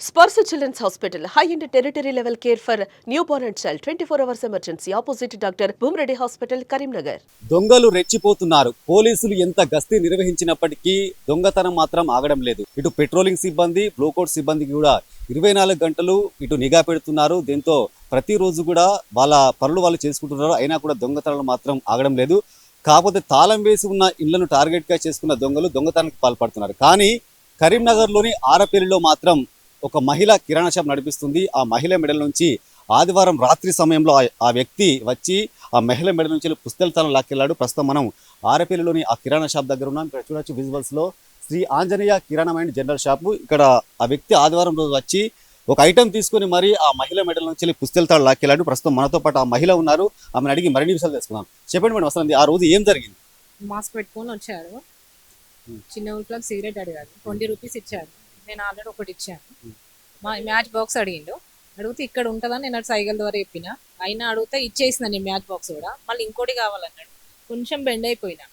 Sparsh children's hospital high and territory level care for new born and child twenty four hours emergency opposite doctor Bhumareddy hospital Karimnagar దొంగలు రెచ్చిపోతున్నారు. పోలీసులు ఎంత గస్తీ నిర్వహించినప్పటికీ దొంగతనం మాత్రం ఆగడం లేదు. ఇటు పెట్రోలింగ్ సిబ్బంది బ్లోకోట్ సిబ్బంది కూడా ఇరవై నాలుగు గంటలు ఇటు నిఘా పెడుతున్నారు. దీంతో ప్రతిరోజు కూడా వాళ్ళ పనులు వాళ్ళు చేసుకుంటున్నారు. అయినా కూడా దొంగతనాలు మాత్రం ఆగడం లేదు. కాకపోతే తాళం వేసి ఉన్న ఇళ్ళను టార్గెట్గా చేసుకున్న దొంగలు దొంగతనానికి పాల్పడుతున్నారు. కానీ కరీంనగర్లోని ఆరపల్లిలో మాత్రం ఒక మహిళ కిరాణా షాప్ నడిపిస్తుంది. ఆ మహిళ మెడల నుంచి ఆదివారం రాత్రి సమయంలో ఆ- వ్యక్తి వచ్చి ఆ మహిళ మెడ నుంచి పుస్తెలతనం లాక్కెళ్ళాడు. ప్రస్తుతం మనం ఆరపల్లిలోని ఆ కిరాణా షాప్ దగ్గర ఉన్నాం. ఇక్కడ చూడొచ్చు విజువల్స్లో Shri Anjaneya Kirana and general shop. ఇక్కడ ఆ వ్యక్తి ఆదివారం రోజు వచ్చి ఒక ఐటెం తీసుకొని మరి ఆ మహిళ మెడల నుంచి పుస్తెలతాడు లాక్కెళ్ళాడు. ప్రస్తుతం మనతో పాటు ఆ మహిళ ఉన్నారు. ఆమెను అడిగి మరిన్ని విషయాలు తెలుసుకుందాం. చెప్పండి మేడం వస్తుంది ఆ రోజు ఏం జరిగింది? మాస్క్ పెట్టుకొని వచ్చాడు చిన్న ఊరికి సిగరెట్ అడిగాడు ట్వంటీ రూపీస్ ఇచ్చాడు నేను ఆల్రెడీ ఒకటి ఇచ్చాను. మా మ్యాచ్ బాక్స్ అడిగిండు. అడిగితే ఇక్కడ ఉంటుందని నేను అటు సైకిల్ ద్వారా చెప్పిన. అయినా అడిగితే ఇచ్చేసిన నేను మ్యాచ్ బాక్స్ కూడా. మళ్ళీ ఇంకోటి కావాలన్నాడు. కొంచెం బెండ్ అయిపోయినా.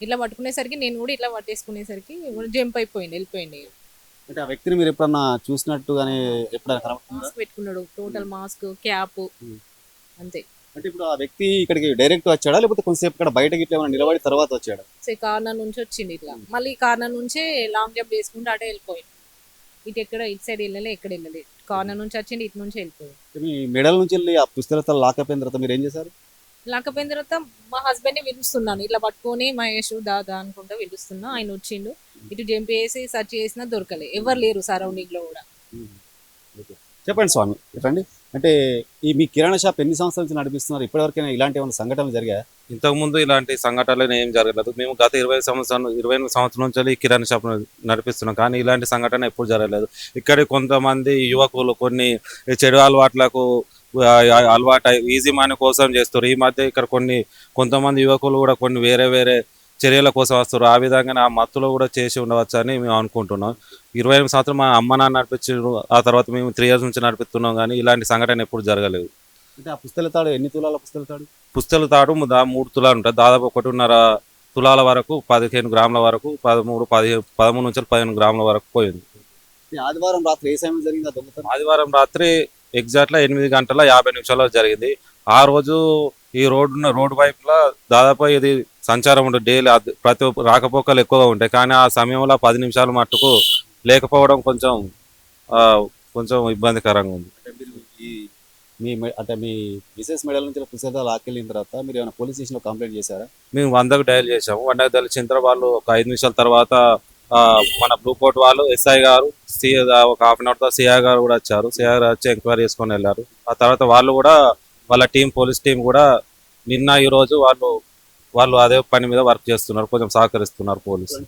ఇట్లా పట్టుకునేసరికి నేను కూడా ఇట్లా పట్టేసుకునేసరికి జంప్ అయిపోయింది వెళ్ళిపోయింది. అంటే ఆ వ్యక్తిని మీరు ఎప్పుడన్నా చూసినట్టుగానే ఎప్పుడైనా? మాస్క్ పెట్టుకున్నాడు. Total mask cap. అంతే. అంటే ఇప్పుడు ఆ వ్యక్తి ఇక్కడికి డైరెక్ట్ వచ్చాడా? లేకపోతే కొంతసేపు ఇక్కడ బయటకి ఇట్లా ఏమైనా నిలబడి తర్వాత వచ్చాడా? సో కార్నర్ నుంచి వచ్చింది ఇట్లా. మళ్ళీ కార్నర్ నుంచే లాంగ్ జంప్ వేసుకుంటూ అటే వెళ్ళిపోయింది ఇటు ఎక్కడ ఇటు సైడ్ వెళ్ళలే ఎక్కడ వెళ్ళలేదు కార్నర్ నుంచి వచ్చింది ఇటు నుంచి వెళ్ళిపోయింది మీ మెడల నుంచి వెళ్ళి ఆ పుస్తకాలతో లాక్ అయిపోయిన తర్వాత మీరు ఏం చేశారు? లేకపోయిన తర్వాత మా హస్బెండ్ని పిలుస్తున్నాను. ఇట్లా పట్టుకొని మహేష్ దాదా అనుకుంటా పిలుస్తున్నా. ఆయన వచ్చిండు. ఇటు జంప్ వేసి సెర్చ్ చేసినా దొరకలే. ఎవరు లేరు సరౌండింగ్లో కూడా చెప్పండి స్వామి చెప్పండి. అంటే ఈ మీ కిరాణా షాప్ ఎన్ని సంవత్సరాల నుంచి నడిపిస్తున్నారు? ఇప్పటివరకైనా ఇలాంటి ఏమైనా సంఘటనలు జరిగాయా? ఇంతకుముందు ఇలాంటి సంఘటనలు ఏం జరగలేదు. మేము గత ఇరవై సంవత్సరాలు ఇరవై ఎనిమిది సంవత్సరం నుంచి ఈ కిరాణా షాప్ నడిపిస్తున్నాం. కానీ ఇలాంటి సంఘటన ఎప్పుడు జరగలేదు. ఇక్కడ కొంతమంది యువకులు కొన్ని చెడు అలవాట్లకు అలవాటు ఈజీ మనీ కోసం చేస్తారు. ఈ మధ్య ఇక్కడ కొన్ని కొంతమంది యువకులు కూడా కొన్ని వేరే వేరే చర్యల కోసం వస్తారు. ఆ విధంగా ఆ మత్తులో కూడా చేసి ఉండవచ్చు అని మేము అనుకుంటున్నాం. ఇరవై ఎనిమిది సంవత్సరం మా అమ్మ నాన్న నడిపించారు. ఆ తర్వాత మేము త్రీ ఇయర్స్ నుంచి నడిపిస్తున్నాం కానీ ఇలాంటి సంఘటన ఎప్పుడు జరగలేదు. అంటే ఆ పుస్తల తాడు ఎన్ని తులాల పుస్తల తాడు? పుస్తల తాడు మూడు తులాలు ఉంటాయి. దాదాపు ఒకటిన్నర తులాల వరకు పదిహేను గ్రాముల వరకు పదమూడు పదిహేను పదమూడు నుంచి పదిహేను గ్రాముల వరకు పోయింది. ఆదివారం రాత్రి ఏ సమయం జరిగింది దొంగతనం? ఆదివారం రాత్రి ఎగ్జాక్ట్గా ఎనిమిది గంటల యాభై నిమిషాల్లో జరిగింది. ఆ రోజు ఈ రోడ్డు రోడ్డు వైపులా దాదాపు ఇది సంచారం ఉంటుంది డైలీ ప్రతి రాకపోకలు ఎక్కువగా ఉంటాయి. కానీ ఆ సమయంలో పది నిమిషాలు మట్టుకు లేకపోవడం కొంచెం కొంచెం ఇబ్బందికరంగా ఉంది. మీ అంటే మీ మిసెస్ మెడల్ నుంచి పుస్తకాలు లాక్కెళ్ళిన తర్వాత మీరు ఏమైనా పోలీస్ స్టేషన్లో కంప్లైంట్ చేశారా? మేము వందకు డయల్ చేసాము వందకు తెలిసిన తర్వాత వాళ్ళు ఒక ఐదు నిమిషాల తర్వాత మన బ్లూ కోట్ వాళ్ళు ఎస్ఐ గారు సి ఒక హాఫ్ అన్ అవర్ తర్వాత సిఐ గారు కూడా వచ్చారు. సిఐ గారు వచ్చి ఎంక్వైరీ చేసుకొని వెళ్ళారు. ఆ తర్వాత వాళ్ళు కూడా వాళ్ళ టీం పోలీస్ టీం కూడా నిన్న ఈ రోజు వాళ్ళు వాళ్ళు అదే పని మీద వర్క్ చేస్తున్నారు. కొంచెం సహకరిస్తున్నారు పోలీసు.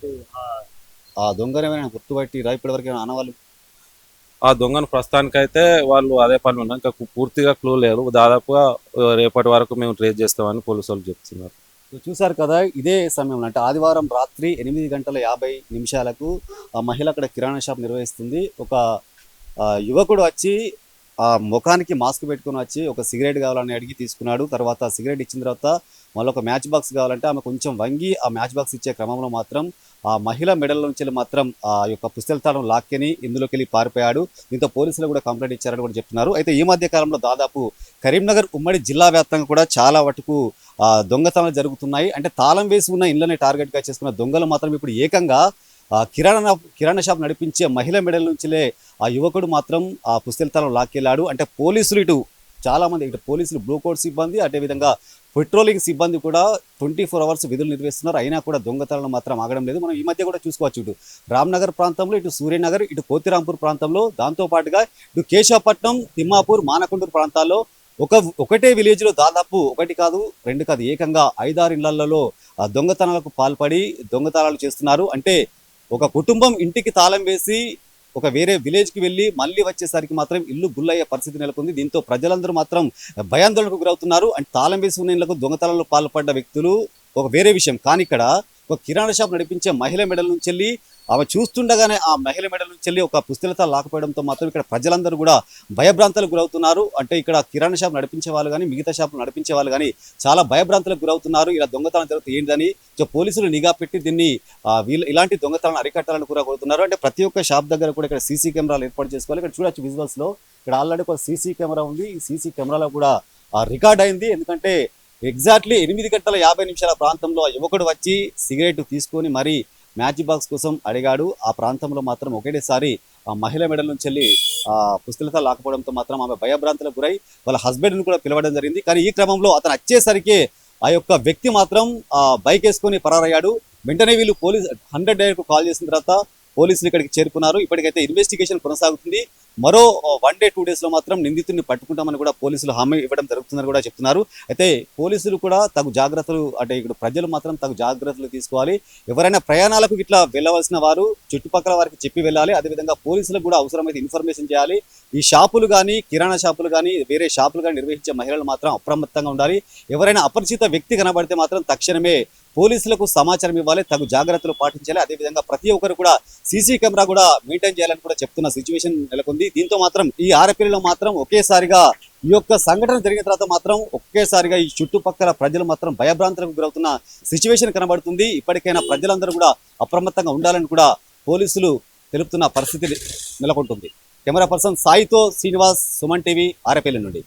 ఆ- ఆ దొంగను ఏమైనా గుర్తుపట్టి రా ఇప్పటివరకు ఏమైనా ఆనవాళ్ళు? ఆ దొంగను ప్రస్తుతానికైతే వాళ్ళు అదే పని ఉన్నారు. ఇంకా పూర్తిగా క్లూ లేదు దాదాపుగా రేపటి వరకు మేము ట్రేస్ చేస్తామని పోలీసు వాళ్ళు చెప్తున్నారు. సో చూసారు కదా ఇదే సమయంలో అంటే ఆదివారం రాత్రి ఎనిమిది గంటల యాభై నిమిషాలకు ఆ మహిళ అక్కడ కిరాణా షాప్ నిర్వహిస్తుంది. ఒక యువకుడు వచ్చి ఆ ముఖానికి మాస్క్ పెట్టుకొని వచ్చి ఒక సిగరెట్ కావాలని అడిగి తీసుకున్నాడు. తర్వాత సిగరెట్ ఇచ్చిన తర్వాత మళ్ళీ ఒక మ్యాచ్ బాక్స్ కావాలంటే ఆమె కొంచెం వంగి ఆ మ్యాచ్ బాక్స్ ఇచ్చే క్రమంలో మాత్రం ఆ మహిళ మెడల నుంచి మాత్రం ఆ యొక్క పుస్తల తాళం లాక్కెని ఇందులోకి వెళ్ళి పారిపోయాడు. దీంతో పోలీసులు కూడా కంప్లైంట్ ఇచ్చారని కూడా చెప్తున్నారు. అయితే ఈ మధ్య కాలంలో దాదాపు కరీంనగర్ ఉమ్మడి జిల్లా వ్యాప్తంగా కూడా చాలా వరకు ఆ, దొంగతనాలు జరుగుతున్నాయి. అంటే తాళం వేసి ఉన్న ఇళ్ళని టార్గెట్గా చేసుకున్న దొంగలు మాత్రం ఇప్పుడు ఏకంగా కిరాణా కిరాణా షాప్ నడిపించే మహిళ మెడల నుంచిలే ఆ యువకుడు మాత్రం ఆ పుస్తల లాక్కెళ్ళాడు. అంటే పోలీసులు ఇటు చాలామంది ఇటు పోలీసులు బ్లూ కోట్ సిబ్బంది అదేవిధంగా పెట్రోలింగ్ సిబ్బంది కూడా ట్వంటీ ఫోర్ అవర్స్ విధులు నిర్వహిస్తున్నారు. అయినా కూడా దొంగతనాలు మాత్రం ఆగడం లేదు. మనం ఈ మధ్య కూడా చూసుకోవచ్చు ఇటు రామ్నగర్ ప్రాంతంలో ఇటు సూర్యనగర్ ఇటు కోతిరాంపూర్ ప్రాంతంలో దాంతోపాటుగా ఇటు కేశవపట్నం తిమ్మాపూర్ మానకొండూరు ప్రాంతాల్లో ఒక ఒకటే విలేజ్లో దాదాపు ఒకటి కాదు రెండు కాదు ఏకంగా ఐదారు ఇళ్ళలో దొంగతనాలకు పాల్పడి దొంగతనాలు చేస్తున్నారు. అంటే ఒక కుటుంబం ఇంటికి తాళం వేసి ఒక వేరే విలేజ్కి వెళ్ళి మళ్ళీ వచ్చేసరికి మాత్రం ఇల్లు గుల్లయ్యే పరిస్థితి నెలకొంది. దీంతో ప్రజలందరూ మాత్రం భయాందోళనకు గురవుతున్నారు. అంటే తాళం వేసి ఉన్న ఇళ్ళకు దొంగతనాలు పాల్పడ్డ వ్యక్తులు ఒక వేరే విషయం. కానీ ఇక్కడ ఒక కిరాణా షాప్ నడిపించే మహిళ మెడల నుంచి వెళ్ళి ఆమె చూస్తుండగానే ఆ మహిళ మెడల నుంచి వెళ్ళి ఒక పుస్తలత లాకపోవడంతో మాత్రం ఇక్కడ ప్రజలందరూ కూడా భయభ్రాంతులకు గురవుతున్నారు. అంటే ఇక్కడ కిరాణా షాప్ నడిపించే వాళ్ళు కానీ మిగతా షాపులు నడిపించే వాళ్ళు కానీ చాలా భయభ్రాంతులకు గురవుతున్నారు. ఇలా దొంగతనం జరుగుతుంది ఏంటని సో పోలీసులు నిఘా పెట్టి దీన్ని వీళ్ళు ఇలాంటి దొంగతనాలను అరికట్టాలని కూడా కోరుతున్నారు. అంటే ప్రతి ఒక్క షాప్ దగ్గర కూడా ఇక్కడ సీసీ కెమెరాలు ఏర్పాటు చేసుకోవాలి. ఇక్కడ చూడొచ్చు విజువల్స్లో ఇక్కడ ఆల్రెడీ ఒక సీసీ కెమెరా ఉంది. ఈ సీసీ కెమెరాలో కూడా రికార్డ్ అయింది. ఎందుకంటే ఎగ్జాక్ట్లీ ఎనిమిది గంటల యాభై నిమిషాల ప్రాంతంలో యువకుడు వచ్చి సిగరెట్ తీసుకొని మరీ మ్యాచ్ బాక్స్ కోసం అడిగాడు. ఆ ప్రాంతంలో మాత్రం ఒకటేసారి ఆ మహిళ మెడల నుంచి వెళ్ళి ఆ పుస్తలత లాకపోవడంతో మాత్రం ఆమె భయభ్రాంతులకు గురై వాళ్ళ husband ని కూడా పిలవడం జరిగింది. కానీ ఈ క్రమంలో అతను వచ్చేసరికి ఆ యొక్క వ్యక్తి మాత్రం ఆ బైక్ వేసుకొని పరారయ్యాడు. వెంటనే వీళ్ళు పోలీస్ హండ్రెడ్ డైరెక్ట్ కాల్ చేసిన తర్వాత పోలీసులు ఇక్కడికి చేరుకున్నారు. ఇప్పటికైతే ఇన్వెస్టిగేషన్ కొనసాగుతుంది. మరో వన్ డే టూ డేస్లో మాత్రం నిందితుడిని పట్టుకుంటామని కూడా పోలీసులు హామీ ఇవ్వడం జరుగుతుందని కూడా చెప్తున్నారు. అయితే పోలీసులు కూడా తగు జాగ్రత్తలు అంటే ఇక్కడ ప్రజలు మాత్రం తగు జాగ్రత్తలు తీసుకోవాలి. ఎవరైనా ప్రయాణాలకు ఇట్లా వెళ్ళవలసిన వారు చుట్టుపక్కల వారికి చెప్పి వెళ్ళాలి. అదేవిధంగా పోలీసులకు కూడా అవసరమైతే ఇన్ఫర్మేషన్ చేయాలి. ఈ షాపులు కానీ కిరాణా షాపులు కానీ వేరే షాపులు కానీ నిర్వహించే మహిళలు మాత్రం అప్రమత్తంగా ఉండాలి. ఎవరైనా అపరిచిత వ్యక్తి కనబడితే మాత్రం తక్షణమే పోలీసులకు సమాచారం ఇవ్వాలి తగు జాగ్రత్తలు పాటించాలి. అదేవిధంగా ప్రతి ఒక్కరు కూడా సీసీ కెమెరా కూడా మెయింటైన్ చేయాలని కూడా చెప్తున్న సిచ్యువేషన్ నెలకొంది. దీంతో మాత్రం ఈ ఆరపిల్లిలో మాత్రం ఒకేసారిగా ఈ యొక్క సంఘటన జరిగిన తర్వాత మాత్రం ఒకేసారిగా ఈ చుట్టుపక్కల ప్రజలు మాత్రం భయభ్రాంతులకు గురవుతున్న సిచ్యువేషన్ కనబడుతుంది. ఇప్పటికైనా ప్రజలందరూ కూడా అప్రమత్తంగా ఉండాలని కూడా పోలీసులు తెలుపుతున్న పరిస్థితి నెలకొంటుంది. కెమెరా పర్సన్ సాయితో శ్రీనివాస్ సుమన్ టీవీ ఆరపల్లి నుండి.